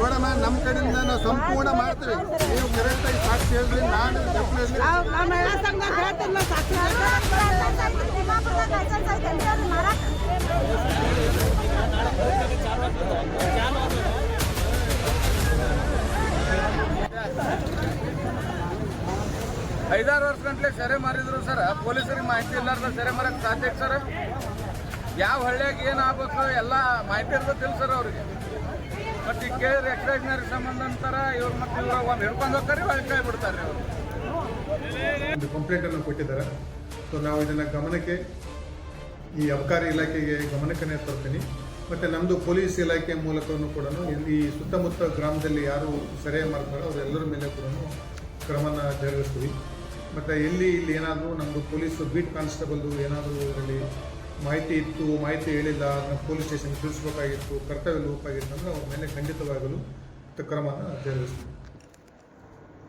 ನೋಡಮ್ಮ ನಮ್ಮ ಕಡೆಯಿಂದ ನಾವು ಸಂಪೂರ್ಣ ಮಾಡ್ತೀವಿ. ನೀವು ಕರೆಕ್ಟಾಗಿ ಸಾಕ್ಷಿ ಹೇಳ್ರಿ ನಾನು ಐದಾರು ವರ್ಷ ಗಂಟ್ಲೆ ಸೆರೆ ಮಾರಿದ್ರು ಸರ್. ಪೊಲೀಸರಿಗೆ ಮಾಹಿತಿ ಇಲ್ಲಾರ್ದ ಸೆರೆ ಮಾರಕ್ಕೆ ಸಾಧ್ಯ ಸರ್? ಯಾವ ಹಳ್ಳಿಯಾಗ ಏನು ಆಗ್ಬೇಕು ಎಲ್ಲ ಮಾಹಿತಿ ಇರ್ತೈತಿಲ್ಲ ಸರ್ ಅವ್ರಿಗೆ. ಮತ್ತೆ ಕೇಳಿದ್ರೆ ಎಕ್ಸ್ಟ್ರಾಡಿನರಿ ಸಂಬಂಧ ಅಂತಾರ, ಇವ್ರು ಮತ್ತೆ ಒಂದು ಹಿಡ್ಕೊಂಡು ಹೋಗ್ತಾರೆ ಇವಾಗ ಕೈ ಬಿಡ್ತಾರೆ ಅವ್ರು ಒಂದು ಕೊಟ್ಟಿದ್ದಾರೆ. ಸೊ ನಾವು ಇದನ್ನು ಗಮನಕ್ಕೆ ಈ ಅಬಕಾರಿ ಇಲಾಖೆಗೆ ಗಮನಕ್ಕೆ ತರ್ತೀನಿ. ಮತ್ತು ನಮ್ಮದು ಪೊಲೀಸ್ ಇಲಾಖೆ ಮೂಲಕವೂ ಕೂಡ ಈ ಸುತ್ತಮುತ್ತ ಗ್ರಾಮದಲ್ಲಿ ಯಾರು ಸೆರೆ ಮಾಡ್ತಾರೋ ಅವರೆಲ್ಲರ ಮೇಲೆ ಕೂಡ ಕ್ರಮನ ಜರುಗಿಸ್ತೀವಿ. ಮತ್ತು ಎಲ್ಲಿ ಇಲ್ಲಿ ಏನಾದರೂ ನಮ್ಮದು ಪೊಲೀಸ್ ಬೀಟ್ ಕಾನ್ಸ್ಟೇಬಲ್ದು ಏನಾದರೂ ಇದರಲ್ಲಿ ಮಾಹಿತಿ ಇತ್ತು, ಮಾಹಿತಿ ಹೇಳಿಲ್ಲ ಪೊಲೀಸ್ ಸ್ಟೇಷನ್ ತಿಳಿಸ್ಬೇಕಾಗಿತ್ತು, ಕರ್ತವ್ಯ ಲೋಪಾಗಿತ್ತು ಅಂದರೆ ಅವ್ರ ಮೇಲೆ ಖಂಡಿತವಾಗಲು ಕ್ರಮನ ಜರುಗಿಸ್ತೀವಿ.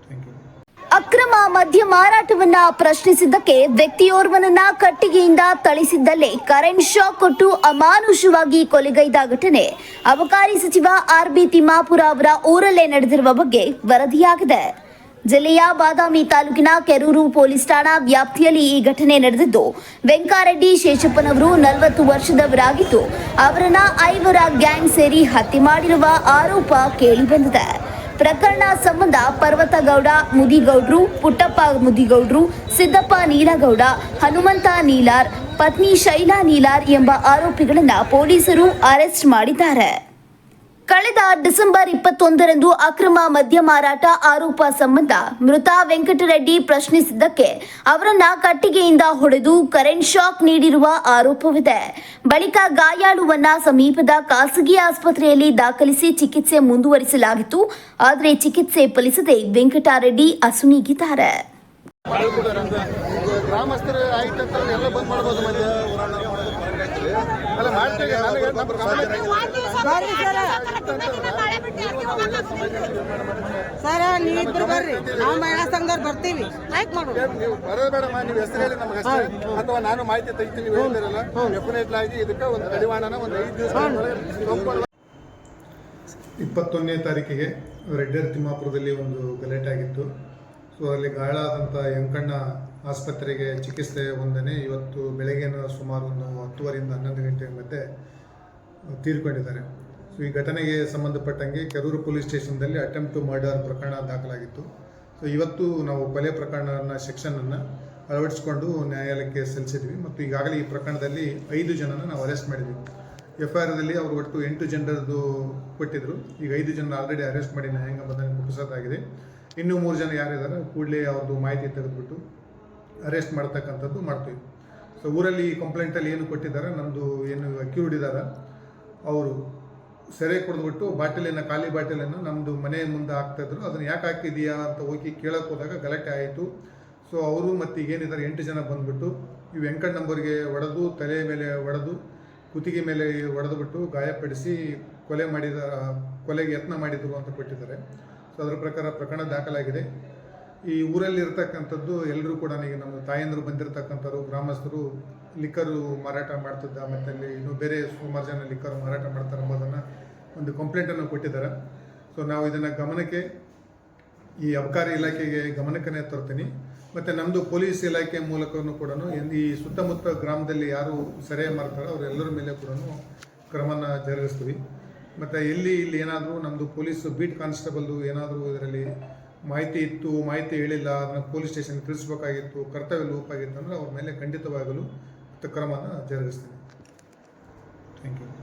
ಥ್ಯಾಂಕ್ ಯು ಅಕ್ರಮ ಮದ್ಯ ಮಾರಾಟವನ್ನ ಪ್ರಶ್ನಿಸಿದ್ದಕ್ಕೆ ವ್ಯಕ್ತಿಯೋರ್ವನನ್ನ ಕಟ್ಟಿಗೆಯಿಂದ ಥಳಿಸಿದ್ದಲ್ಲೇ ಕರೆಂಟ್ ಶಾಕ್ ಕೊಟ್ಟು ಅಮಾನುಷವಾಗಿ ಕೊಲೆಗೈದ ಘಟನೆ. ಅಬಕಾರಿ ಸಚಿವ ಆರ್ ಬಿ ತಿಮ್ಮಾಪುರ ಅವರ ಊರಲ್ಲೇ ನಡೆದಿರುವ ಬಗ್ಗೆ ವರದಿಯಾಗಿದೆ. ಜಿಲ್ಲೆಯ ಬಾದಾಮಿ ತಾಲೂಕಿನ ಕೆರೂರು ಪೊಲೀಸ್ ಠಾಣಾ ವ್ಯಾಪ್ತಿಯಲ್ಲಿ ಈ ಘಟನೆ ನಡೆದಿದ್ದು, ವೆಂಕಾರೆಡ್ಡಿ ಶೇಷಪ್ಪನವರು ನಲವತ್ತು ವರ್ಷದವರಾಗಿದ್ದು, ಅವರನ್ನ ಐವರ ಗ್ಯಾಂಗ್ ಸೇರಿ ಹತ್ಯೆ ಮಾಡಿರುವ ಆರೋಪ ಕೇಳಿಬಂದಿದೆ. ಪ್ರಕರಣ ಸಂಬಂಧ ಪರ್ವತಗೌಡ ಮುದಿಗೌಡ್ರು, ಪುಟ್ಟಪ್ಪ ಮುದಿಗೌಡ್ರು, ಸಿದ್ದಪ್ಪ ನೀಲಗೌಡ, ಹನುಮಂತ ನೀಲಾರ್, ಪತ್ನಿ ಶೈಲಾ ನೀಲಾರ್ ಎಂಬ ಆರೋಪಿಗಳನ್ನು ಪೊಲೀಸರು ಅರೆಸ್ಟ್ ಮಾಡಿದ್ದಾರೆ. ಕಳೆದ ಡಿಸೆಂಬರ್ ಇಪ್ಪತ್ತೊಂದರಂದು ಅಕ್ರಮ ಮದ್ಯ ಮಾರಾಟ ಆರೋಪ ಸಂಬಂಧ ಮೃತ ವೆಂಕಟರೆಡ್ಡಿ ಪ್ರಶ್ನಿಸಿದ್ದಕ್ಕೆ ಅವರನ್ನ ಕಟ್ಟಿಗೆಯಿಂದ ಹೊಡೆದು ಕರೆಂಟ್ ಶಾಕ್ ನೀಡಿರುವ ಆರೋಪವಿದೆ. ಬಳಿಕ ಗಾಯಾಳುವನ್ನ ಸಮೀಪದ ಖಾಸಗಿ ಆಸ್ಪತ್ರೆಯಲ್ಲಿ ದಾಖಲಿಸಿ ಚಿಕಿತ್ಸೆ ಮುಂದುವರಿಸಲಾಗಿತ್ತು. ಆದರೆ ಚಿಕಿತ್ಸೆ ಫಲಿಸದೆ ವೆಂಕಟರೆಡ್ಡಿ ಅಸುನೀಗಿದ್ದಾರೆ. ಗ್ರಾಮಸ್ಥರು ಆಯ್ತಂತ ಎಲ್ಲ ಬಂದ್ ಮಾಡ್ಬೋದು ಮತ್ತೆ ಅಲ್ಲ ಮಾಡ್ತೀವಿ ಸರ ನೀವಿಬ್ರು ಬರ್ರಿ. ನಾವು ಮಹಿಳಾ ಸಂಘದವ್ರು ಬರ್ತೀವಿ ಲೈಕ್ ಮಾಡೋದು ನೀವು ಬರೋಬೇಡಮ್ಮ ನೀವು ಹೆಸರು ಹೇಳಿ ನಮ್ಗೆ ಅಷ್ಟೇ. ಅಥವಾ ನಾನು ಮಾಹಿತಿ ತೆಗಿತೀನಿ ನೀವು ಹೇಳ್ತಿರಲ್ಲ ಡೆಫಿನೆಟ್ಲಿ ಆಗಿ ಇದಕ್ಕೆ ಒಂದು ಕಡಿವಾಣನ ಒಂದು ಐದು ದಿವಸ ಇಪ್ಪತ್ತೊಂದನೇ ತಾರೀಕಿಗೆ ರೆಡ್ಡರ್ ತಿಮ್ಮಾಪುರದಲ್ಲಿ ಒಂದು ಗಲಾಟೆ ಆಗಿತ್ತು. ಸೊ ಅಲ್ಲಿ ಗಾಯಾಳಾದಂಥ ಯಂಕಣ್ಣ ಆಸ್ಪತ್ರೆಗೆ ಚಿಕಿತ್ಸೆ ಹೊಂದನೆ ಇವತ್ತು ಬೆಳಗ್ಗೆನ ಸುಮಾರು ಒಂದು ಹತ್ತುವರಿಂದ ಹನ್ನೊಂದು ಗಂಟೆ ಮಧ್ಯೆ ತೀರ್ಕೊಂಡಿದ್ದಾರೆ. ಈ ಘಟನೆಗೆ ಸಂಬಂಧಪಟ್ಟಂಗೆ ಕೆರೂರು ಪೊಲೀಸ್ ಸ್ಟೇಷನ್ದಲ್ಲಿ ಅಟೆಂಪ್ಟ್ ಟು ಮರ್ಡರ್ ಪ್ರಕರಣ ದಾಖಲಾಗಿತ್ತು. ಸೊ, ಇವತ್ತು ನಾವು ಕೊಲೆ ಪ್ರಕರಣನ ಸೆಕ್ಷನನ್ನು ಅಳವಡಿಸಿಕೊಂಡು ನ್ಯಾಯಾಲಯಕ್ಕೆ ಸಲ್ಲಿಸಿದ್ವಿ ಮತ್ತು ಈಗಾಗಲೇ ಈ ಪ್ರಕರಣದಲ್ಲಿ ಐದು ಜನನ ನಾವು ಅರೆಸ್ಟ್ ಮಾಡಿದ್ವಿ. ಎಫ್ ಐ ಆರ್ದಲ್ಲಿ ಅವರು ಒಟ್ಟು ಎಂಟು ಜನರದ್ದು ಕೊಟ್ಟಿದ್ದರು ಈಗ ಐದು ಜನ ಆಲ್ರೆಡಿ ಅರೆಸ್ಟ್ ಮಾಡಿ ನ್ಯಾಯಾಂಗ ಬಂಧನ ಮುಗಿಸೋದಾಗಿದೆ ಇನ್ನೂ ಮೂರು ಜನ ಯಾರಿದ್ದಾರೆ ಕೂಡಲೇ ಅವ್ರದ್ದು ಮಾಹಿತಿ ತೆಗೆದುಬಿಟ್ಟು ಅರೆಸ್ಟ್ ಮಾಡ್ತಕ್ಕಂಥದ್ದು ಮಾಡ್ತೀವಿ ಸೊ, ಊರಲ್ಲಿ ಕಂಪ್ಲೇಂಟಲ್ಲಿ ಏನು ಕೊಟ್ಟಿದ್ದಾರೆ ನಮ್ಮದು ಏನು ಅಕ್ಯೂರ್ಡ್ ಇದ್ದಾರೆ? ಅವರು ಸೆರೆ ಕುಡಿದ್ಬಿಟ್ಟು ಬಾಟಲಿನ ಖಾಲಿ ಬಾಟಲನ್ನು ನಮ್ಮದು ಮನೆ ಮುಂದೆ ಹಾಕ್ತಾಯಿದ್ರು ಅದನ್ನು ಯಾಕೆ ಹಾಕಿದೀಯಾ ಅಂತ ಹೋಗಿ ಕೇಳಕ್ಕೆ ಹೋದಾಗ ಗಲಾಟೆ ಆಯಿತು. ಸೊ ಅವರು ಮತ್ತು ಈಗೇನಿದ್ದಾರೆ, ಎಂಟು ಜನ ಬಂದುಬಿಟ್ಟು, ಈ ವೆಂಕಣ್ಣಂಬರಿಗೆ ಹೊಡೆದು ತಲೆ ಮೇಲೆ ಒಡೆದು, ಕುತ್ತಿಗೆ ಮೇಲೆ ಒಡೆದುಬಿಟ್ಟು ಗಾಯಪಡಿಸಿ ಕೊಲೆ ಮಾಡಿದ, ಕೊಲೆಗೆ ಯತ್ನ ಮಾಡಿದ್ರು ಅಂತ ಕೊಟ್ಟಿದ್ದಾರೆ. ಸೊ ಅದರ ಪ್ರಕಾರ ಪ್ರಕರಣ ದಾಖಲಾಗಿದೆ. ಈ ಊರಲ್ಲಿ ಇರ್ತಕ್ಕಂಥದ್ದು ಎಲ್ಲರೂ ಕೂಡ ಈಗ ನಮ್ಮ ತಾಯಂದರು ಬಂದಿರತಕ್ಕಂಥವ್ರು, ಗ್ರಾಮಸ್ಥರು ಲಿಕ್ಕರು ಮಾರಾಟ ಮಾಡ್ತಿದ್ದ, ಮತ್ತು ಅಲ್ಲಿ ಇನ್ನೂ ಬೇರೆ ಸುಮಾರು ಜನ ಲಿಕ್ಕರು ಮಾರಾಟ ಮಾಡ್ತಾರೆ ಎಂಬುದನ್ನು ಒಂದು ಕಂಪ್ಲೇಂಟನ್ನು ಕೊಟ್ಟಿದ್ದಾರೆ. ಸೊ ನಾವು ಇದನ್ನು ಗಮನಕ್ಕೆ, ಈ ಅಬಕಾರಿ ಇಲಾಖೆಗೆ ಗಮನಕ್ಕನೇ ತರ್ತೀನಿ. ಮತ್ತು ನಮ್ಮದು ಪೊಲೀಸ್ ಇಲಾಖೆ ಮೂಲಕವೂ ಕೂಡ ಈ ಸುತ್ತಮುತ್ತ ಗ್ರಾಮದಲ್ಲಿ ಯಾರು ಸೆರೆ ಮಾಡ್ತಾರೋ ಅವರೆಲ್ಲರ ಮೇಲೆ ಕೂಡ ಕ್ರಮನ ಜರುಗಿಸ್ತೀವಿ. ಮತ್ತು ಎಲ್ಲಿ ಇಲ್ಲಿ ಏನಾದರೂ ನಮ್ಮದು ಪೊಲೀಸ್ ಬೀಟ್ ಕಾನ್ಸ್ಟೇಬಲ್ದು ಏನಾದರೂ ಇದರಲ್ಲಿ ಮಾಹಿತಿ ಇತ್ತು, ಮಾಹಿತಿ ಹೇಳಿಲ್ಲ, ಅದನ್ನು ಪೊಲೀಸ್ ಸ್ಟೇಷನ್ ತಿಳಿಸ್ಬೇಕಾಗಿತ್ತು, ಕರ್ತವ್ಯ ಲೋಪಾಗಿತ್ತು ಅಂದರೆ ಅವ್ರ ಮೇಲೆ ಖಂಡಿತವಾಗಲು ಕ್ರಮನ ಜರುಗಿಸ್ತೀನಿ. Thank you